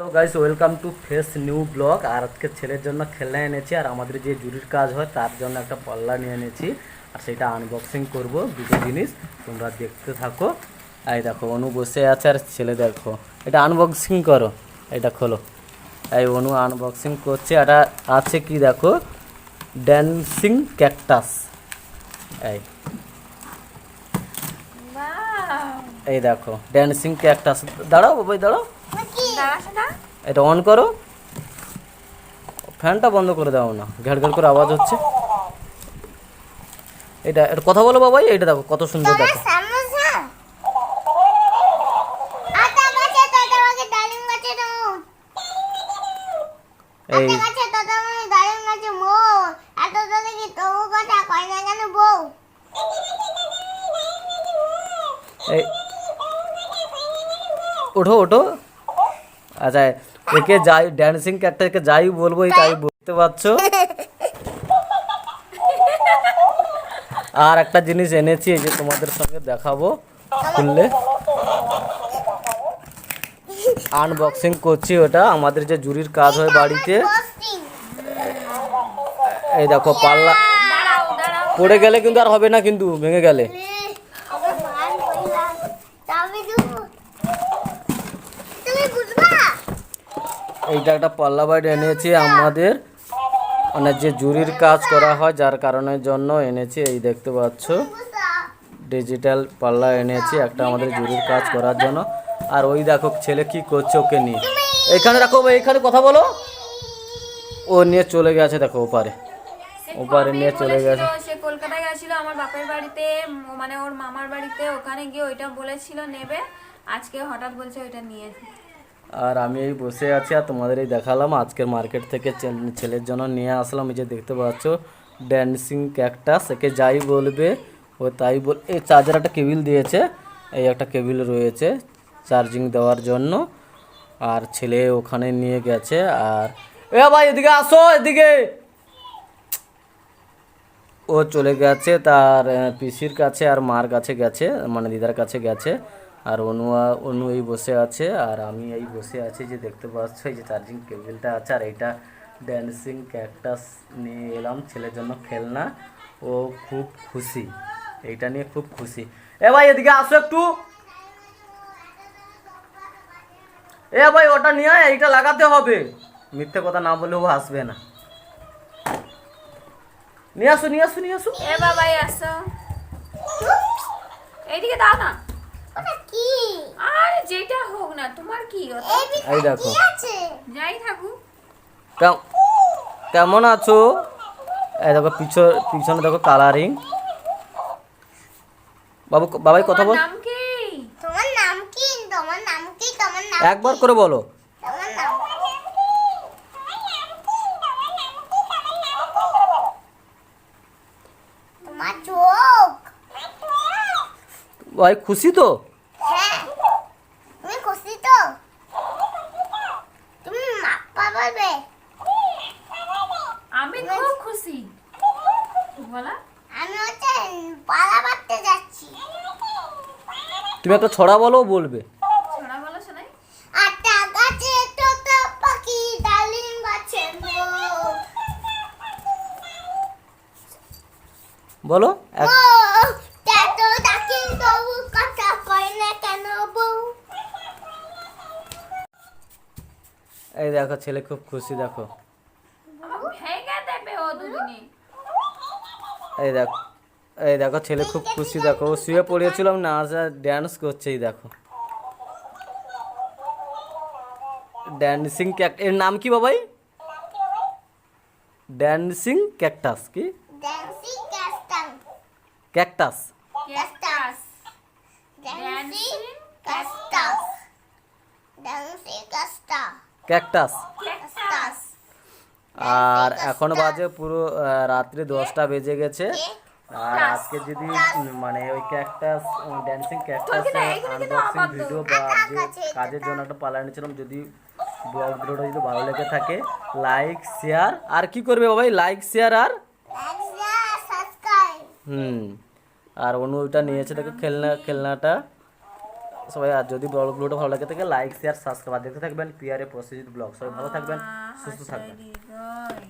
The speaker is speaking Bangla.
Hello guys welcome to face new blog আর আজকে ছেলের জন্য খেলনা এনেছি আর আমাদের যে জুরির কাজ হয় তার জন্য একটা পাল্লা নিয়ে এনেছি। আর সেটা আনবক্সিং করব দুটো জিনিস। তোমরা দেখতে থাকো। এই দেখো অনু বসে আছে আর ছেলে দেখো। এটা আনবক্সিং করো। এটা খোলো। এই অনু আনবক্সিং করছে। এটা আছে কি দেখো? ড্যান্সিং ক্যাকটাস এই। এই দেখো ড্যান্সিং ক্যাকটাস দাঁড়াও বাবাই দাঁড়াও। এটা অন করো। ফ্যানটা বন্ধ করে দাও না ঘ্যাড় ঘ্যাড় করে আওয়াজ হচ্ছে। এটা এটা কথা বলো বাবাই এটা দেখো, কত সুন্দর দেখো। এই, ওঠো ওঠো। আচ্ছা একে যাই ড্যান্সিং ক্যারেক্টারকে যাই বলব, এই তাই বুঝতে পারছ? আর একটা জিনিস এনেছি, এই যে তোমাদের সঙ্গে দেখাবো, খুললে। আনবক্সিং করছি ওটা, আমাদের যে জুরির কাজ হয় বাড়িতে। এই দেখো, পাল্লা পড়ে গেলে কিন্তু আর হবে না, কিন্তু ভেঙে গেলে ওকে মান কইলা তবে দেবো তুমি বুঝবা এইটা একটা পাল্লা বাইট এনেছি আমাদের মানে যে জুরির কাজ করা হয় যার কারণের জন্য এনেছি এই দেখতে পাচ্ছ। ডিজিটাল পাল্লা এনেছি একটা আমাদের জুরির কাজ করার জন্য। আর ওই দেখো ছেলে কি করছে ওকে নিয়ে। এখানে ভাই, এখানে কথা বলো। ও নিয়ে চলে গেছে দেখো ওপারে। ওপারে নিয়ে চলে গেছে। সে কলকাতায় গেছিল আমার বাপের বাড়িতে মানে ওর মামার বাড়িতে ওখানে গিয়ে ওইটা বলেছিল নেবে। আজকে হঠাৎ বলছে ওইটা নিয়ে। আর আমি এই বসে আছি আর তোমাদের এই দেখালাম। আজকের মার্কেট থেকে ছেলের জন্য নিয়ে আসলাম। এই যে দেখতে পাচ্ছ ড্যান্সিং ক্যাকটাস একে যাই বলবে, ও তাই বল, এই চার্জার একটা কেবিল দিয়েছে। এই একটা কেবিল রয়েছে চার্জিং দেওয়ার জন্য। আর ছেলে ওখানে নিয়ে গেছে। আর, এ ভাই, এদিকে আসো, এদিকে। ও চলে গেছে, তার পিসির কাছে আর মার কাছে গেছে মানে দিদার কাছে গেছে। আর অনু অনু এই বসে আছে আর আমি এই বসে আছি যে দেখতে পাচ্ছ এই যে চার্জিং কেবিলটা আছে আর এইটা ড্যান্সিং ক্যাকটাস নিয়ে এলাম ছেলের জন্য খেলনা। ও খুব খুশি। এইটা নিয়ে খুব খুশি। এ ভাই এদিকে আসো একটু। এ ভাই ওটা নিয়ে আয়, এইটা লাগাতে হবে। মিথ্যে কথা না বললেও আসবে না। নিয়ে আসো নিয়ে আসো নিয়ে আসো। এ বাবাই আসো। এইদিকে দাও না। ওটা কি? আর যেটা হোক না তোমার কি এই দেখো যাই থাকুক। কেমন আছো? এই দেখো পিছন পিছনে দেখো কালারিং বাবু বাবাই কথা বল। তোমার নাম কি? তোমার নাম কি? তোমার নাম কি? তোমার নাম একবার করে বলো তোমার নাম তোমার চোখ ভাই খুশি তো? হ্যাঁ তুমি খুশি তো? তুমি আমি খুব খুশি। বলা। আমি হচ্ছে পালা বাঁধতে যাচ্ছি। তুমি একটা ছড়া বলো বলবে। শোনা বলো শোনাই। আটা গাছে তোতা পাখি ডালিম গাছে বলো এক এই দেখো ছেলে খুব খুশি দেখো। আমার ভেঙে দেবে ও দুদিনে। এই দেখো এই দেখো ছেলে খুব খুশি দেখো। ও শুয়ে পড়িয়েছিলাম নাচ আর ড্যান্স করছে এই দেখো। ড্যান্সিং ক্যাক এর নাম কি বাবাই? ড্যান্সিং ক্যাকটাস কি? Cactus cactus dancing cactus dancing ক্যাস্টা cactus. আর এখন বাজে পুরো রাত্রি দশটা বেজে গেছে। আর আজকে যদি মানে ওই ক্যাকটাস ড্যান্সিং ক্যাকটাসের আনবক্সিং ভিডিও বা যে কাজের জন্য একটা পালা এনেছিলাম যদি ব্লগ ভিডিওটা যদি ভালো লেগে থাকে লাইক শেয়ার আর কি করবে বাবাই লাইক শেয়ার আর? হুম। আর অনু ওইটা নিয়েছে দেখো খেলনা খেলনাটা। সবাই আর যদি ব্লগগুলোটা ভালো লাগে থাকে লাইক শেয়ার সাবস্ক্রাইব দেখতে থাকবেন। পিয়ারে প্রসেজিত ব্লগ সবাই ভালো থাকবেন সুস্থ থাকবেন। হাসারি গয়